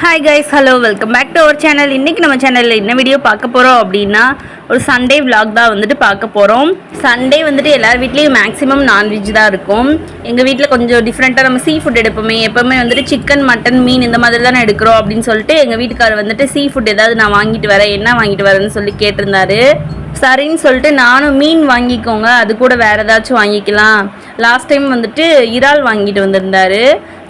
Hi guys hello welcome back to our channel இன்றைக்கி நம்ம சேனலில் என்ன வீடியோ பார்க்க போகிறோம் அப்படின்னா ஒரு சண்டே விலாக் தான் வந்துட்டு பார்க்க போகிறோம் சண்டே வந்துட்டு எல்லார் வீட்லேயும் மேக்ஸிமம் நான்வெஜ் தான் இருக்கும். எங்கள் வீட்டில் கொஞ்சம் டிஃப்ரெண்ட்டாக நம்ம சீ ஃபுட் எடுப்போமே. எப்போவுமே வந்துட்டு சிக்கன் மட்டன் மீன் இந்த மாதிரி தானே எடுக்கிறோம் அப்படின்னு சொல்லிட்டு எங்கள் வீட்டுக்காரர் வந்துட்டு சீ ஃபுட் ஏதாவது நான் வாங்கிட்டு வரேன் என்ன வாங்கிட்டு வரேன்னு சொல்லி கேட்டிருந்தாரு. சரின்னு சொல்லிட்டு நானும் மீன் வாங்கிக்கோங்க. அது கூட வேறு ஏதாச்சும் வாங்கிக்கலாம். லாஸ்ட் டைம் வந்துட்டு இறால் வாங்கிட்டு வந்திருந்தாரு.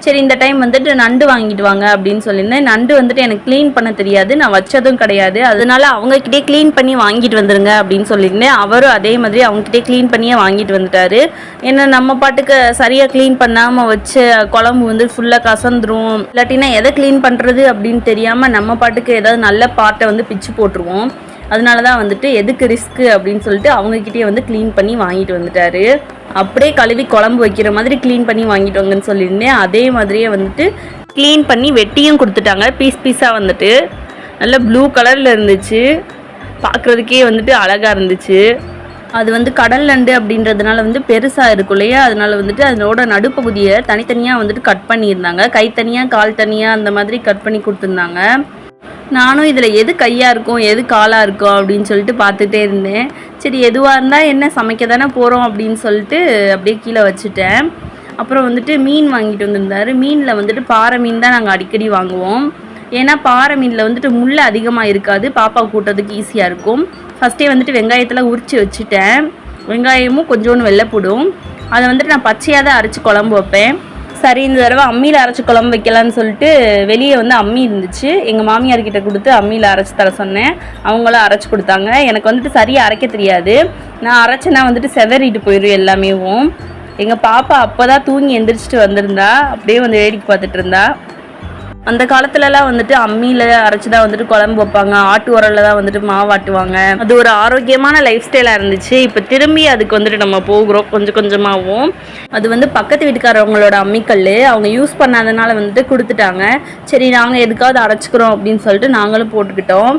சரி இந்த டைம் வந்துட்டு நண்டு வாங்கிட்டு வாங்க அப்படின்னு சொல்லியிருந்தேன். நண்டு வந்துட்டு எனக்கு க்ளீன் பண்ண தெரியாது. நான் வச்சதும் கிடையாது. அதனால அவங்கக்கிட்டே க்ளீன் பண்ணி வாங்கிட்டு வந்துருங்க அப்படின்னு சொல்லியிருந்தேன். அவரும் அதே மாதிரி அவங்கக்கிட்டே க்ளீன் பண்ணியே வாங்கிட்டு வந்துட்டாரு. ஏன்னா நம்ம பாட்டுக்கு சரியாக க்ளீன் பண்ணாமல் வச்சு குழம்பு வந்து ஃபுல்லாக கசந்துரும். இல்லாட்டினா எதை க்ளீன் பண்ணுறது அப்படின்னு தெரியாமல் நம்ம பாட்டுக்கு ஏதாவது நல்ல பார்ட்டை வந்து பிச்சு போட்டுருவோம். அதனால தான் வந்துட்டு எதுக்கு ரிஸ்க்கு அப்படின்னு சொல்லிட்டு அவங்கக்கிட்டே வந்து க்ளீன் பண்ணி வாங்கிட்டு வந்துட்டாரு. அப்படியே கழுவி குழம்பு வைக்கிற மாதிரி க்ளீன் பண்ணி வாங்கிட்டு வாங்கன்னு சொல்லியிருந்தேன். அதே மாதிரியே வந்துட்டு க்ளீன் பண்ணி வெட்டியும் கொடுத்துட்டாங்க. பீஸ் பீஸாக வந்துட்டு. நல்ல ப்ளூ கலரில் இருந்துச்சு. பார்க்குறதுக்கே வந்துட்டு அழகாக இருந்துச்சு. அது வந்து கடல் நண்டு அப்படின்றதுனால வந்து பெருசாக இருக்கும் இல்லையா? அதனால வந்துட்டு அதனோட நடுப்பகுதியை தனித்தனியாக வந்துட்டு கட் பண்ணியிருந்தாங்க. கை தனியாக கால் தனியாக அந்த மாதிரி கட் பண்ணி கொடுத்துருந்தாங்க. நானும் இதில் எது கையாக இருக்கும் எது காலாக இருக்கும் அப்படின்னு சொல்லிட்டு பார்த்துட்டே இருந்தேன். சரி எதுவாக இருந்தால் என்ன சமைக்க தானே போகிறோம் அப்படின்னு சொல்லிட்டு அப்படியே கீழே வச்சுட்டேன். அப்புறம் வந்துட்டு மீன் வாங்கிட்டு வந்திருந்தாரு. மீனில் வந்துட்டு பாறை மீன் தான் நாங்கள் அடிக்கடி வாங்குவோம். ஏன்னா பாறை மீனில் வந்துட்டு முள் அதிகமாக இருக்காது. பாப்பா கூட்டுறதுக்கு ஈஸியாக இருக்கும். ஃபஸ்ட்டே வந்துட்டு வெங்காயத்தில் உரித்து வச்சுட்டேன். வெங்காயமும் கொஞ்சோண்டு வெள்ளைப்பூடும். அதை வந்துட்டு நான் பச்சையாக தான் அரைச்சி குழம்பு வைப்பேன். சரி இந்த தடவை அம்மியில் அரைச்சி குழம்பு வைக்கலான்னு சொல்லிட்டு வெளியே வந்து அம்மி இருந்துச்சு. எங்கள் மாமியார் கிட்ட கொடுத்து அம்மியில் அரைச்சி தர சொன்னேன். அவங்களும் அரைச்சி கொடுத்தாங்க. எனக்கு வந்துட்டு சரியாக அரைக்க தெரியாது. நான் அரைச்சேன்னா வந்துட்டு செவரிட்டு போயிடும் எல்லாமேவும். எங்கள் பாப்பா அப்போ தான் தூங்கி எந்திரிச்சிட்டு வந்திருந்தா அப்படியே வந்து வேடிக்கை பார்த்துட்டு இருந்தா. அந்த காலத்துலலாம் வந்துட்டு அம்மியில் அரைச்சி தான் வந்துட்டு குழம்பு வைப்பாங்க. ஆட்டு உரல்ல தான் வந்துட்டு மாவாட்டுவாங்க அது ஒரு ஆரோக்கியமான லைஃப் ஸ்டைலாக இருந்துச்சு. இப்போ திரும்பி அதுக்கு வந்துட்டு நம்ம போகிறோம். கொஞ்சம் கொஞ்சமாகவும் அது வந்து பக்கத்து வீட்டுக்காரவங்களோட அம்மிக்கல் அவங்க யூஸ் பண்ணாதனால வந்துட்டு கொடுத்துட்டாங்க. சரி நாங்கள் எதுக்காவது அரைச்சிக்கிறோம் அப்படின்னு சொல்லிட்டு நாங்களும் போட்டுக்கிட்டோம்.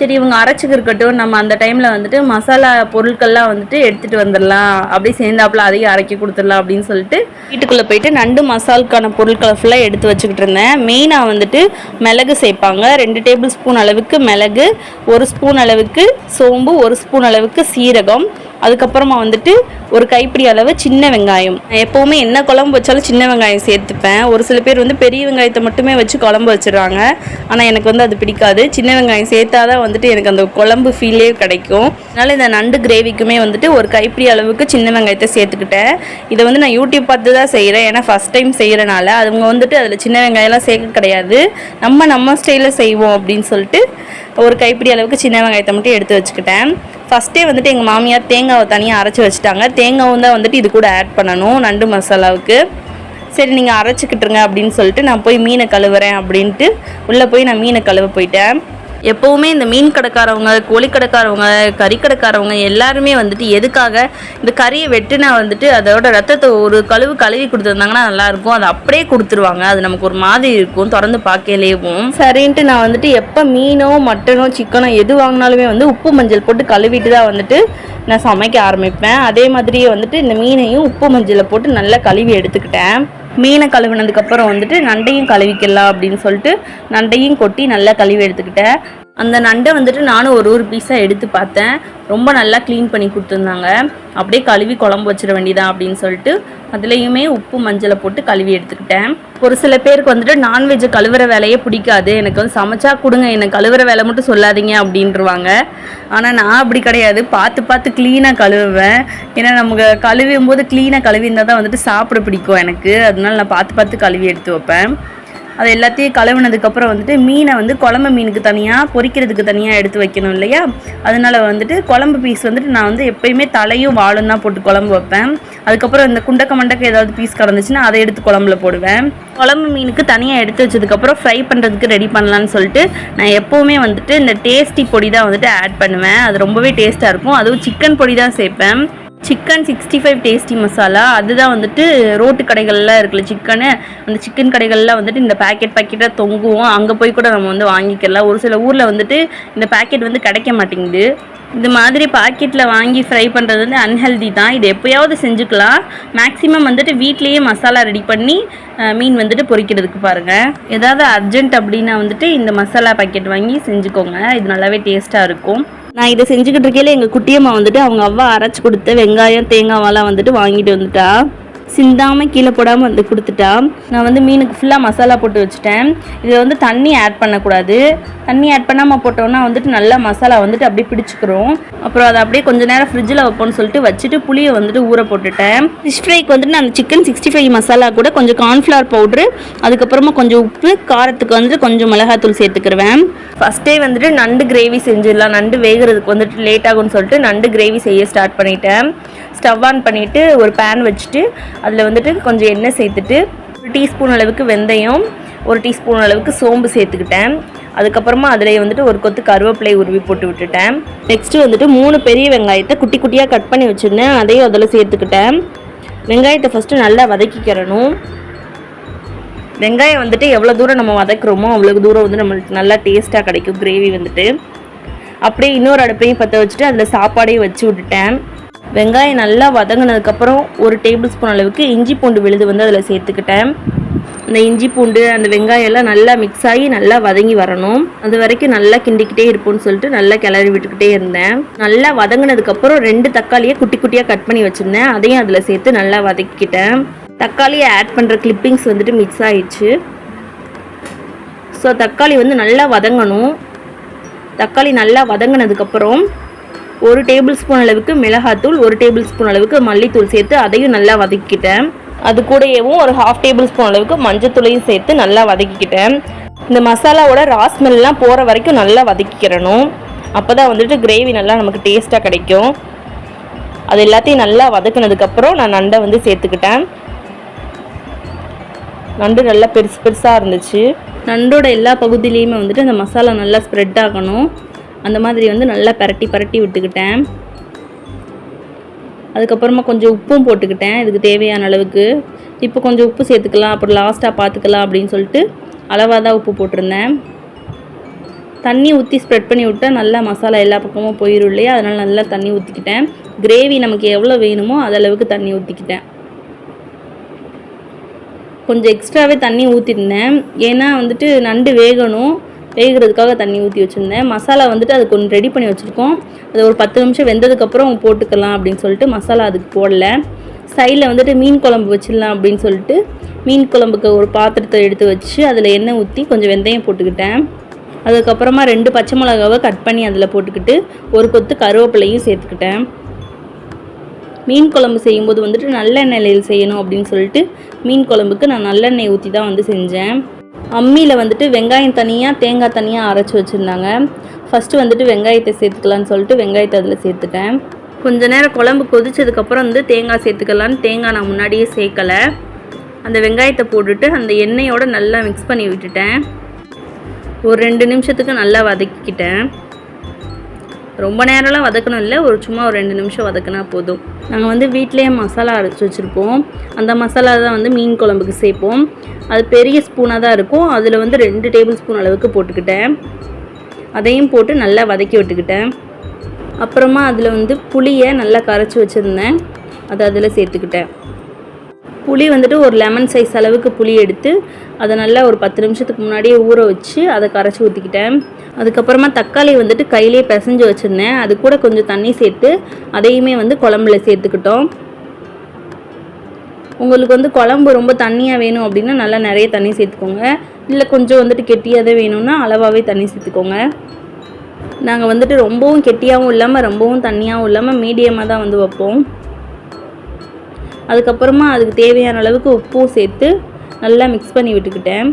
சரி இவங்க அரைச்சிக்கு இருக்கட்டும். நம்ம அந்த டைமில் வந்துட்டு மசாலா பொருட்கள்லாம் வந்துட்டு எடுத்துகிட்டு வந்துடலாம். அப்படியே சேர்ந்தாப்புல அதையும் அரைக்கி கொடுத்துடலாம் அப்படின்னு சொல்லிட்டு வீட்டுக்குள்ளே போயிட்டு நண்டு மசாலுக்கான பொருட்களை ஃபுல்லாக எடுத்து வச்சுக்கிட்டு இருந்தேன். மெயினாக வந்துட்டு மிளகு சேர்ப்பாங்க. ரெண்டு டேபிள் ஸ்பூன் அளவுக்கு மிளகு ஒரு ஸ்பூன் அளவுக்கு சோம்பு ஒரு ஸ்பூன் அளவுக்கு சீரகம் அதுக்கப்புறமா வந்துட்டு ஒரு கைப்பிடி அளவு சின்ன வெங்காயம். நான் எப்போவுமே என்ன குழம்பு வச்சாலும் சின்ன வெங்காயம் சேர்த்துப்பேன். ஒரு சில பேர் வந்து பெரிய வெங்காயத்தை மட்டுமே வச்சு குழம்பு வச்சிடுறாங்க. ஆனால் எனக்கு வந்து அது பிடிக்காது. சின்ன வெங்காயம் சேர்த்தாதான் வந்துட்டு எனக்கு அந்த குழம்பு ஃபீலே கிடைக்கும். அதனால் இந்த நண்டு கிரேவிக்குமே வந்துட்டு ஒரு கைப்பிடி அளவுக்கு சின்ன வெங்காயத்தை சேர்த்துக்கிட்டேன். இதை வந்து நான் யூடியூப் பார்த்து தான் செய்கிறேன் ஏன்னா ஃபஸ்ட் டைம் செய்கிறனால அவங்க வந்துட்டு அதில் சின்ன வெங்காயம்லாம் சேர்க்க கிடையாது. நம்ம நம்ம ஸ்டைலில் செய்வோம் அப்படின்னு சொல்லிட்டு ஒரு கைப்பிடி அளவுக்கு சின்ன வெங்காயத்தை மட்டும் எடுத்து வச்சுக்கிட்டேன். ஃபஸ்ட்டே வந்துட்டு எங்கள் மாமியார் தேங்காவை தனியாக அரைச்சி வச்சுட்டாங்க. தேங்காவும் தான் வந்துட்டு இது கூட ஆட் பண்ணணும் நண்டு மசாலாவுக்கு. சரி நீங்கள் அரைச்சிக்கிட்டுருங்க அப்படின்னு சொல்லிட்டு நான் போய் மீனை கழுவுறேன் அப்படின்ட்டு உள்ளே போய் நான் மீனை கழுவ போயிட்டேன். எப்போவுமே இந்த மீன் கடைக்காரவங்க கோழி கடைக்காரவங்க கறி கடைக்காரவங்க எல்லாருமே வந்துட்டு எதுக்காக இந்த கறியை வெட்டினா வந்துட்டு அதோட ரத்தத்தை ஒரு கழுவு கழுவி கொடுத்துருந்தாங்கன்னா நல்லாயிருக்கும். அதை அப்படியே கொடுத்துருவாங்க. அது நமக்கு ஒரு மாதிரி இருக்கும். திறந்து பார்க்கலேவும் சரின்ட்டு நான் வந்துட்டு எப்போ மீனோ மட்டனோ சிக்கனோ எது வாங்கினாலுமே வந்து உப்பு மஞ்சள் போட்டு கழுவிட்டு தான் வந்துட்டு நான் சமைக்க ஆரம்பிப்பேன். அதே மாதிரியே வந்துட்டு இந்த மீனையும் உப்பு மஞ்சளை போட்டு நல்லா கழுவி எடுத்துக்கிட்டேன். மீனை கழுவினதுக்கப்புறம் வந்துட்டு நண்டையும் கழுவிக்கலாம் அப்படின்னு சொல்லிட்டு நண்டையும் கொட்டி நல்லா கழுவி எடுத்துக்கிட்டேன். அந்த நண்டை வந்துட்டு நானும் ஒரு ஒரு பீஸாக எடுத்து பார்த்தேன். ரொம்ப நல்லா க்ளீன் பண்ணி கொடுத்துருந்தாங்க. அப்படியே கழுவி குழம்பு வச்சிட வேண்டியதான் அப்படின்னு சொல்லிட்டு அதுலேயுமே உப்பு மஞ்சளை போட்டு கழுவி எடுத்துக்கிட்டேன். ஒரு சில பேருக்கு வந்துட்டு நான்வெஜ்ஜை கழுவுற வேலையே பிடிக்காது. எனக்கு வந்து சமைச்சா கொடுங்க எனக்கு கழுவுற வேலை மட்டும் சொல்லாதீங்க அப்படின்றவாங்க. ஆனால் நான் அப்படி கிடையாது. பார்த்து பார்த்து க்ளீனாக கழுவுவேன். ஏன்னா நமக்கு கழுவும் போது க்ளீனாக கழுவி இருந்தால் தான் வந்துட்டு சாப்பிட பிடிக்கும் எனக்கு. அதனால நான் பார்த்து பார்த்து கழுவி எடுத்து வைப்பேன். அது எல்லாத்தையும் கழுவுனதுக்கப்புறம் வந்துட்டு மீனை வந்து குழம்பு மீனுக்கு தனியாக பொரிக்கிறதுக்கு தனியாக எடுத்து வைக்கணும் இல்லையா? அதனால வந்துட்டு குழம்பு பீஸ் வந்துட்டு நான் வந்து எப்பயுமே தலையும் வாழும் தான் போட்டு குழம்பு வைப்பேன். அதுக்கப்புறம் இந்த குண்டக்க மண்டக்க ஏதாவது பீஸ் கலந்துச்சுன்னா அதை எடுத்து குழம்புல போடுவேன். குழம்பு மீனுக்கு தனியாக எடுத்து வச்சதுக்கப்புறம் ஃப்ரை பண்ணுறதுக்கு ரெடி பண்ணலான்னு சொல்லிட்டு நான் எப்போவுமே வந்துட்டு இந்த டேஸ்டி பொடி தான் வந்துட்டு ஆட் பண்ணுவேன். அது ரொம்பவே டேஸ்ட்டாக இருக்கும். அதுவும் சிக்கன் பொடி தான் சேர்ப்பேன். Chicken sixty five tasty masala அதுதான் வந்துட்டு ரோட்டு கடைகள்லாம் இருக்குல்ல சிக்கனு. அந்த சிக்கன் கடைகள்லாம் வந்துட்டு இந்த பேக்கெட் பேக்கெட்டாக தொங்குவோம். அங்கே போய் கூட நம்ம வந்து வாங்கிக்கலாம். ஒரு சில ஊரில் வந்துட்டு இந்த பேக்கெட் வந்து கிடைக்க மாட்டேங்குது. இந்த மாதிரி பாக்கெட்டில் வாங்கி ஃப்ரை பண்ணுறது வந்து அன்ஹெல்தி தான். இது எப்போயாவது செஞ்சுக்கலாம். மேக்ஸிமம் வந்துட்டு வீட்லேயே மசாலா ரெடி பண்ணி மீன் வந்துட்டு பொரிக்கிறதுக்கு பாருங்கள் ஏதாவது அர்ஜென்ட் அப்படின்னா வந்துட்டு இந்த மசாலா பாக்கெட் வாங்கி செஞ்சுக்கோங்க. இது நல்லாவே டேஸ்ட்டாக இருக்கும். நான் இதை செஞ்சுக்கிட்டு இருக்கையில எங்கள் குட்டியம்மா வந்துட்டு அவங்க அவ்வா அரைச்சி கொடுத்த வெங்காயம் தேங்காவெல்லாம் வந்துட்டு வாங்கிட்டு வந்துட்டா. சிந்தாமல் கீழே போடாமல் வந்து கொடுத்துட்டா. நான் வந்து மீனுக்கு ஃபுல்லாக மசாலா போட்டு வச்சுட்டேன். இதில் வந்து தண்ணி ஆட் பண்ணக்கூடாது. தண்ணி ஆட் பண்ணாமல் போட்டோம்னா வந்துட்டு நல்லா மசாலா வந்துட்டு அப்படியே பிடிச்சிக்கிறோம். அப்புறம் அதை அப்படியே கொஞ்ச நேரம் ஃப்ரிட்ஜில் வைப்போம்னு சொல்லிட்டு வச்சுட்டு புளியை வந்துட்டு ஊற போட்டுட்டேன். ஃபிஷ் ஃப்ரைக்கு வந்துட்டு நான் சிக்கன் சிக்ஸ்டி ஃபைவ் மசாலா கூட கொஞ்சம் கார்ன்ஃப்ளவர் பவுட்ரு அதுக்கப்புறமா கொஞ்சம் உப்பு காரத்துக்கு வந்துட்டு கொஞ்சம் மிளகாத்தூள் சேர்த்துக்கிருவேன். ஃபஸ்ட்டே வந்துட்டு நண்டு கிரேவி செஞ்சிடலாம். நண்டு வேகிறதுக்கு வந்துட்டு லேட் ஆகும்னு சொல்லிட்டு நண்டு கிரேவி செய்ய ஸ்டார்ட் பண்ணிட்டேன். ஸ்டவ் ஆன் பண்ணிவிட்டு ஒரு பேன் வச்சுட்டு அதில் வந்துட்டு கொஞ்சம் எண்ணெய் சேர்த்துட்டு ஒரு டீஸ்பூன் அளவுக்கு வெந்தயம் ஒரு டீஸ்பூன் அளவுக்கு சோம்பு சேர்த்துக்கிட்டேன். அதுக்கப்புறமா அதில் வந்துட்டு ஒரு கொத்து கருவேப்பிலை உருவி போட்டு விட்டுட்டேன். நெக்ஸ்ட்டு வந்துட்டு மூணு பெரிய வெங்காயத்தை குட்டி குட்டியாக கட் பண்ணி வச்சுருந்தேன். அதையும் அதில் சேர்த்துக்கிட்டேன். வெங்காயத்தை ஃபஸ்ட்டு நல்லா வதக்கிக்கிறணும். வெங்காயம் வந்துட்டு எவ்வளோ தூரம் நம்ம வதக்குறோமோ அவ்வளோ தூரம் வந்து நம்மளுக்கு நல்லா டேஸ்ட்டாக கிடைக்கும். கிரேவி வந்துட்டு. அப்படியே இன்னொரு அடுப்பையும் பற்ற வச்சுட்டு அதில் சாப்பாடையும் வச்சு விட்டுட்டேன். வெங்காயம் நல்லா வதங்கினதுக்கப்புறம் ஒரு டேபிள் ஸ்பூன் அளவுக்கு இஞ்சி பூண்டு விழுது வந்து அதில் சேர்த்துக்கிட்டேன். அந்த இஞ்சி பூண்டு அந்த வெங்காயம் எல்லாம் நல்லா மிக்ஸ் ஆகி நல்லா வதங்கி வரணும். அது வரைக்கும் நல்லா கிண்டிக்கிட்டே இருப்போம்னு சொல்லிட்டு நல்லா கிளறி விட்டுக்கிட்டே இருந்தேன். நல்லா வதங்கினதுக்கப்புறம் ரெண்டு தக்காளியை குட்டி குட்டியாக கட் பண்ணி வச்சுருந்தேன். அதையும் அதில் சேர்த்து நல்லா வதக்கிக்கிட்டேன். தக்காளியை ஆட் பண்ணுற கிளிப்பிங்ஸ் வந்துட்டு மிக்ஸ் ஆயிடுச்சு. ஸோ தக்காளி வந்து நல்லா வதங்கணும். தக்காளி நல்லா வதங்கினதுக்கப்புறம் ஒரு டேபிள் ஸ்பூன் அளவுக்கு மிளகாத்தூள் ஒரு டேபிள் ஸ்பூன் அளவுக்கு மல்லித்தூள் சேர்த்து அதையும் நல்லா வதக்கிக்கிட்டேன். அது கூடயேவும் ஒரு ஹாஃப் டேபிள் ஸ்பூன் அளவுக்கு மஞ்சத்தூளையும் சேர்த்து நல்லா வதக்கிக்கிட்டேன். இந்த மசாலாவோட ராஸ்மெல்லாம் போகிற வரைக்கும் நல்லா வதக்கிக்கிறணும் அப்போ தான் வந்துட்டு கிரேவி நல்லா நமக்கு டேஸ்ட்டாக கிடைக்கும். அது எல்லாத்தையும் நல்லா வதக்குனதுக்கப்புறம் நான் நண்டை வந்து சேர்த்துக்கிட்டேன். நண்டு நல்லா பெருசு பெருசாக இருந்துச்சு. நண்டோட எல்லா பகுதியிலையுமே வந்துட்டு அந்த மசாலா நல்லா ஸ்ப்ரெட் ஆகணும். அந்த மாதிரி வந்து நல்லா பரட்டி பரட்டி விட்டுக்கிட்டேன். அதுக்கப்புறமா கொஞ்சம் உப்பும் போட்டுக்கிட்டேன். இதுக்கு தேவையான அளவுக்கு. இப்போ கொஞ்சம் உப்பு சேர்த்துக்கலாம். அப்புறம் லாஸ்ட்டாக பார்த்துக்கலாம் அப்படின்னு சொல்லிட்டு அளவாக தான் உப்பு போட்டிருந்தேன். தண்ணி ஊற்றி ஸ்ப்ரெட் பண்ணி விட்டால் நல்லா மசாலா எல்லா பக்கமும் போயிடும் இல்லையா? அதனால் நல்லா தண்ணி ஊற்றிக்கிட்டேன் கிரேவி நமக்கு எவ்வளோ வேணுமோ அதளவுக்கு தண்ணி ஊற்றிக்கிட்டேன் கொஞ்சம் எக்ஸ்ட்ராவே தண்ணி ஊற்றிருந்தேன் ஏன்னா வந்துட்டு நண்டு வேகணும். வேகிறதுக்காக தண்ணி ஊற்றி வச்சுருந்தேன். மசாலா வந்துட்டு அது கொஞ்சம் ரெடி பண்ணி வச்சுருக்கோம். அது ஒரு பத்து நிமிஷம் வெந்ததுக்கப்புறம் போட்டுக்கலாம் அப்படின்னு சொல்லிட்டு மசாலா அதுக்கு போடல. சைடில் வந்துட்டு மீன் குழம்பு வச்சிடலாம் அப்படின்னு சொல்லிட்டு மீன் குழம்புக்கு ஒரு பாத்திரத்தை எடுத்து வச்சு அதில் எண்ணெய் ஊற்றி கொஞ்சம் வெந்தயம் போட்டுக்கிட்டேன். அதுக்கப்புறமா ரெண்டு பச்சை மிளகாவை கட் பண்ணி அதில் போட்டுக்கிட்டு ஒரு கொத்து கருவேப்பிலையும் சேர்த்துக்கிட்டேன். மீன் குழம்பு செய்யும்போது வந்துட்டு நல்லெண்ணெயில் செய்யணும் அப்படின்னு சொல்லிட்டு மீன் குழம்புக்கு நான் நல்லெண்ணெய் ஊற்றி தான் வந்து செஞ்சேன். அம்மியில் வந்துட்டு வெங்காயம் தனியாக தேங்காய் தனியாக அரைச்சி வச்சுருந்தாங்க. ஃபஸ்ட்டு வந்துட்டு வெங்காயத்தை சேர்த்துக்கலான்னு சொல்லிட்டு வெங்காயத்தை அதில் சேர்த்துட்டேன். கொஞ்ச நேரம் குழம்பு கொதிச்சதுக்கப்புறம் வந்து தேங்காய் சேர்த்துக்கலான்னு தேங்காய் நான் முன்னாடியே சேர்க்கலை. அந்த வெங்காயத்தை போட்டுட்டு அந்த எண்ணெயோடு நல்லா மிக்ஸ் பண்ணி விட்டுட்டேன். ஒரு ரெண்டு நிமிஷத்துக்கு நல்லா வதக்கிக்கிட்டேன். ரொம்ப நேரம்லாம் வதக்கணும் இல்லை ஒரு சும்மா ஒரு ரெண்டு நிமிஷம் வதக்கினா போதும். நாங்கள் வந்து வீட்டிலேயே மசாலா அரைச்சி வச்சுருப்போம். அந்த மசாலா தான் வந்து மீன் குழம்புக்கு சேர்ப்போம். அது பெரிய ஸ்பூனாக தான் இருக்கும். அதில் வந்து ரெண்டு டேபிள் ஸ்பூன் அளவுக்கு போட்டுக்கிட்டேன். அதையும் போட்டு நல்லா வதக்கி விட்டுக்கிட்டேன். அப்புறமா அதில் வந்து புளியை நல்லா கரைச்சி வச்சுருந்தேன். அதை அதில் சேர்த்துக்கிட்டேன். புளி வந்துட்டு ஒரு லெமன் சைஸ் அளவுக்கு புளி எடுத்து அதை நல்லா ஒரு பத்து நிமிஷத்துக்கு முன்னாடியே ஊற வச்சு அதை கரைச்சி ஊற்றிக்கிட்டேன் அதுக்கப்புறமா தக்காளி வந்துட்டு கையிலே பிசைஞ்சு வச்சுருந்தேன். அது கூட கொஞ்சம் தண்ணி சேர்த்து அதையுமே வந்து குழம்புல சேர்த்துக்கிட்டோம். உங்களுக்கு வந்து குழம்பு ரொம்ப தண்ணியாக வேணும் அப்படின்னா நல்லா நிறைய தண்ணி சேர்த்துக்கோங்க. இல்லை கொஞ்சம் வந்துட்டு கெட்டியாகவே வேணும்னா அளவாகவே தண்ணி சேர்த்துக்கோங்க. நாங்கள் வந்துட்டு ரொம்பவும் கெட்டியாகவும் இல்லாமல் ரொம்பவும் தண்ணியாகவும் இல்லாமல் மீடியமாக தான் வந்து வைப்போம். அதுக்கப்புறமா அதுக்கு தேவையான அளவுக்கு உப்பும் சேர்த்து நல்லா மிக்ஸ் பண்ணி விட்டுக்கிட்டேன்.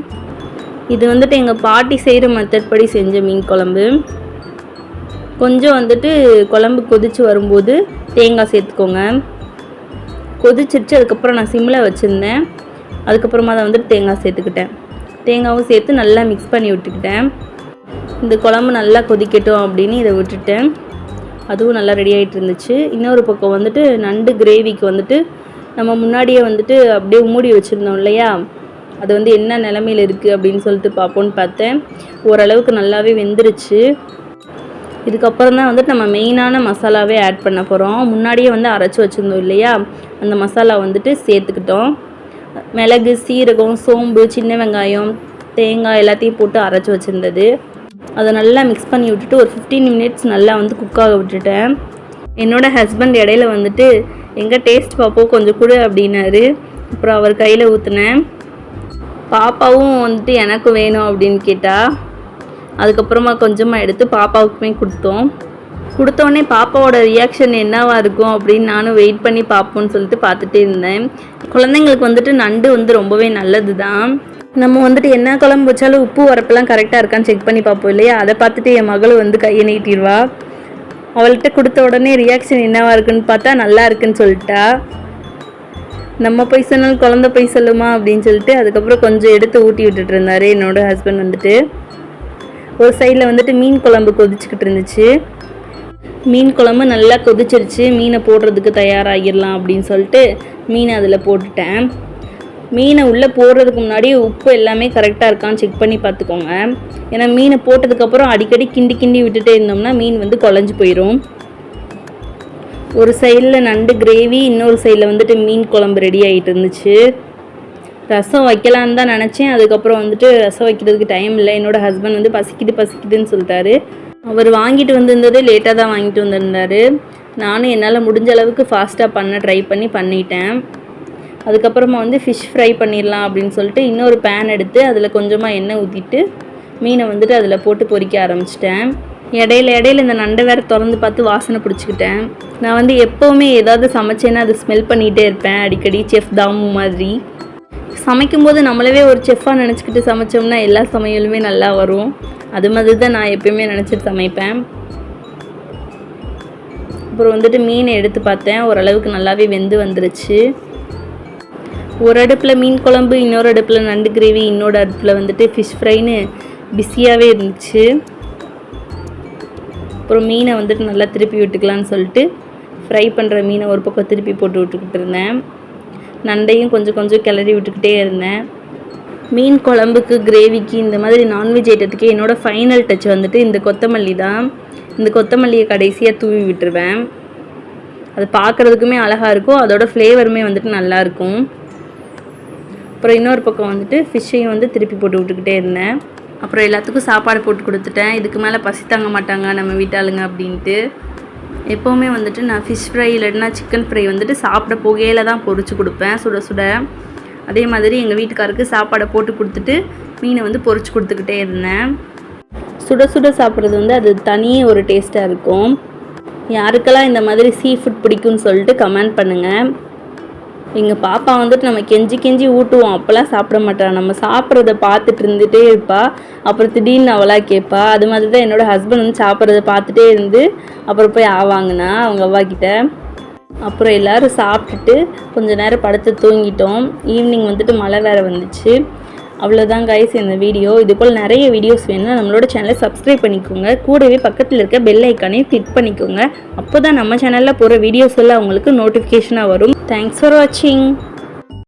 இது வந்துட்டு எங்கள் பாட்டி செய்கிற மெத்தட் படி செஞ்ச மீன் குழம்பு. கொஞ்சம் வந்துட்டு குழம்பு கொதித்து வரும்போது தேங்காய் சேர்த்துக்கோங்க. கொதிச்சிருச்சு அதுக்கப்புறம் நான் சிம்மில் வச்சுருந்தேன். அதுக்கப்புறமா தான் வந்துட்டு தேங்காய் சேர்த்துக்கிட்டேன். தேங்காவும் சேர்த்து நல்லா மிக்ஸ் பண்ணி விட்டுக்கிட்டேன். இந்த குழம்பு நல்லா கொதிக்கட்டும் அப்படின்னு இதை விட்டுட்டேன். அதுவும் நல்லா ரெடி ஆகிட்டு இருந்துச்சு. இன்னொரு பக்கம் வந்துட்டு நண்டு கிரேவிக்கு வந்துட்டு நம்ம முன்னாடியே வந்துட்டு அப்படியே மூடி வச்சுருந்தோம் இல்லையா? அது வந்து என்ன நிலமையில இருக்குது அப்படின்னு சொல்லிட்டு பார்ப்போன்னு பார்த்தேன். ஓரளவுக்கு நல்லாவே வெந்துருச்சு. இதுக்கப்புறம் தான் வந்துட்டு நம்ம மெயினான மசாலாவே ஆட் பண்ண போகிறோம் முன்னாடியே வந்து அரைச்சி வச்சுருந்தோம் இல்லையா? அந்த மசாலா வந்துட்டு சேர்த்துக்கிட்டோம். மிளகு சீரகம் சோம்பு சின்ன வெங்காயம் தேங்காய் எல்லாத்தையும் போட்டு அரைச்சி வச்சுருந்தது. அதை நல்லா மிக்ஸ் பண்ணி விட்டுட்டு ஒரு ஃபிஃப்டீன் மினிட்ஸ் நல்லா வந்து குக்காக விட்டுட்டேன். என்னோடய ஹஸ்பண்ட் இடையில வந்துட்டு எங்கே டேஸ்ட் பார்ப்போம் கொஞ்சம் கொடு அப்படின்னாரு. அப்புறம் அவர் கையில் ஊற்றுனேன் பாப்பாவும் வந்துட்டு எனக்கு வேணும் அப்படின்னு கேட்டால் அதுக்கப்புறமா கொஞ்சமாக எடுத்து பாப்பாவுக்குமே கொடுத்தோம். கொடுத்தோடனே பாப்பாவோட ரியாக்ஷன் என்னவாக இருக்கும் அப்படின்னு நானும் வெயிட் பண்ணி பார்ப்போம்னு சொல்லிட்டு பார்த்துட்டே இருந்தேன். குழந்தைங்களுக்கு வந்துட்டு நண்டு வந்து ரொம்பவே நல்லது தான் நம்ம வந்துட்டு என்ன குழம்பு வச்சாலும் உப்பு வரப்பெல்லாம் கரெக்டாக இருக்கான்னு செக் பண்ணி பார்ப்போம் இல்லையா? அதை பார்த்துட்டு என் மகளும் வந்து கையை நீட்டிடுவா. அவள்கிட்ட கொடுத்த உடனே ரியாக்ஷன் என்னவா இருக்குன்னு பார்த்தா நல்லா இருக்குன்னு சொல்லிட்டா. நம்ம போய் சொன்னாலும் குழந்த போய் சொல்லுமா அப்படின்னு சொல்லிட்டு அதுக்கப்புறம் கொஞ்சம் எடுத்து ஊட்டி விட்டுட்டு இருந்தாரு என்னோட ஹஸ்பண்ட் வந்துட்டு. ஒரு சைடில் வந்துட்டு மீன் குழம்பு கொதிச்சுக்கிட்டு இருந்துச்சு. மீன் குழம்பு நல்லா கொதிச்சிருச்சு. மீனை போடுறதுக்கு தயாராகிடலாம் அப்படின்னு சொல்லிட்டு மீனை அதில் போட்டுட்டேன். மீனை உள்ளே போடுறதுக்கு முன்னாடி உப்பு எல்லாமே கரெக்டாக இருக்கான்னு செக் பண்ணி பார்த்துக்கோங்க. ஏன்னா மீனை போட்டதுக்கப்புறம் அடிக்கடி கிண்டி கிண்டி விட்டுட்டே இருந்தோம்னா மீன் வந்து குழஞ்சி போயிடும் ஒரு சைடில் நண்டு கிரேவி இன்னொரு சைடில் வந்துட்டு மீன் குழம்பு ரெடி ஆகிட்டு இருந்துச்சு. ரசம் வைக்கலான்னு தான் நினச்சேன். அதுக்கப்புறம் வந்துட்டு ரசம் வைக்கிறதுக்கு டைம் இல்லை. என்னோடய ஹஸ்பண்ட் வந்து பசிக்குது பசிக்குதுன்னு சொல்லிட்டாரு. அவர் வாங்கிட்டு வந்திருந்ததே லேட்டாக தான் வாங்கிட்டு வந்திருந்தார். நானும் என்னால் முடிஞ்ச அளவுக்கு ஃபாஸ்ட்டாக பண்ண ட்ரை பண்ணி பண்ணிட்டேன். அதுக்கப்புறமா வந்து ஃபிஷ் ஃப்ரை பண்ணிடலாம் அப்படின்னு சொல்லிட்டு இன்னொரு பேன் எடுத்து அதில் கொஞ்சமாக எண்ணெய் ஊற்றிட்டு மீனை வந்துட்டு அதில் போட்டு பொரிக்க ஆரம்பிச்சிட்டேன். இடையில இடையில இந்த நண்டை வேற திறந்து பார்த்து வாசனை பிடிச்சிக்கிட்டேன். நான் வந்து எப்போவுமே ஏதாவது சமைச்சேன்னா அது ஸ்மெல் பண்ணிகிட்டே இருப்பேன். அடிக்கடி செஃப் தாமு மாதிரி. சமைக்கும்போது நம்மளவே ஒரு செஃப்பாக நினச்சிக்கிட்டு சமைச்சோம்னா எல்லா சமையலுமே நல்லா வரும். அது மாதிரி தான் நான் எப்பயுமே நினச்சிட்டு சமைப்பேன். அப்புறம் வந்துட்டு மீனை எடுத்து பார்த்தேன். ஓரளவுக்கு நல்லாவே வெந்து வந்துருச்சு. ஒரு அடுப்பில் மீன் குழம்பு இன்னொரு அடுப்பில் நண்டு கிரேவி இன்னொரு அடுப்பில் வந்துட்டு ஃபிஷ் ஃப்ரைன்னு பிஸியாகவே இருந்துச்சு. அப்புறம் மீனை வந்துட்டு நல்லா திருப்பி விட்டுக்கலான்னு சொல்லிட்டு ஃப்ரை பண்ணுற மீனை ஒரு பக்கம் திருப்பி போட்டு விட்டுக்கிட்டு இருந்தேன். நண்டையும் கொஞ்சம் கொஞ்சம் கிளறி விட்டுக்கிட்டே இருந்தேன். மீன் குழம்புக்கு கிரேவிக்கு இந்த மாதிரி நான்வெஜ் ஐட்டத்துக்கு என்னோடய ஃபைனல் டச் வந்துட்டு இந்த கொத்தமல்லி தான். இந்த கொத்தமல்லியை கடைசியாக தூவி விட்டுருவேன். அது பார்க்குறதுக்குமே அழகாக இருக்கும். அதோடய ஃப்ளேவருமே வந்துட்டு நல்லாயிருக்கும் அப்புறம் இன்னொரு பக்கம் வந்துட்டு ஃபிஷ்ஷையும் வந்து திருப்பி போட்டு விட்டுக்கிட்டே இருந்தேன். அப்புறம் எல்லாத்துக்கும் சாப்பாடு போட்டு கொடுத்துட்டேன். இதுக்கு மேலே பசி தாங்க மாட்டாங்க நம்ம வீட்டாளுங்க அப்படின்ட்டு. எப்போவுமே வந்துட்டு நான் ஃபிஷ் ஃப்ரை இல்லைன்னா சிக்கன் ஃப்ரை வந்துட்டு சாப்பிட புகையில தான் பொறிச்சு கொடுப்பேன் சுட சுட. அதே மாதிரி எங்கள் வீட்டுக்காருக்கு சாப்பாடை போட்டு கொடுத்துட்டு மீனை வந்து பொறிச்சு கொடுத்துக்கிட்டே இருந்தேன். சுட சுட சாப்பிட்றது வந்து அது தனியே ஒரு டேஸ்ட்டாக இருக்கும். யாருக்கெல்லாம் இந்த மாதிரி சீ ஃபுட் பிடிக்கும்னு சொல்லிட்டு கமெண்ட் பண்ணுங்கள் எங்கள் பாப்பா வந்துட்டு நம்ம கெஞ்சி கெஞ்சி ஊட்டுவோம். அப்போல்லாம் சாப்பிட மாட்டா. நம்ம சாப்பிட்றத பார்த்துட்டு இருந்துகிட்டே இருப்பா. அப்புறம் திடீர்னு அவளாக கேட்பா. அது மாதிரி தான் என்னோடய ஹஸ்பண்ட் வந்து சாப்பிட்றத பார்த்துட்டே இருந்து அப்புறம் போய் ஆவாங்கண்ணா அவங்க அவ்வா கிட்ட. அப்புறம் எல்லோரும் சாப்பிட்டுட்டு கொஞ்ச நேரம் படுத்து தூங்கிட்டோம். ஈவினிங் வந்துட்டு மழை வேறு வந்துச்சு. அவ்வளோதான் கைஸ் இந்த வீடியோ இது போல் நிறைய வீடியோஸ் வேணும்னா நம்மளோட சேனலை சப்ஸ்கிரைப் பண்ணிக்கோங்க. கூடவே பக்கத்தில் இருக்க பெல் ஐக்கானையும் கிளிக் பண்ணிக்கோங்க. அப்போ தான் நம்ம சேனலில் போகிற வீடியோஸ் எல்லாம் உங்களுக்கு நோட்டிஃபிகேஷனாக வரும். தேங்க்ஸ் ஃபார் வாட்சிங்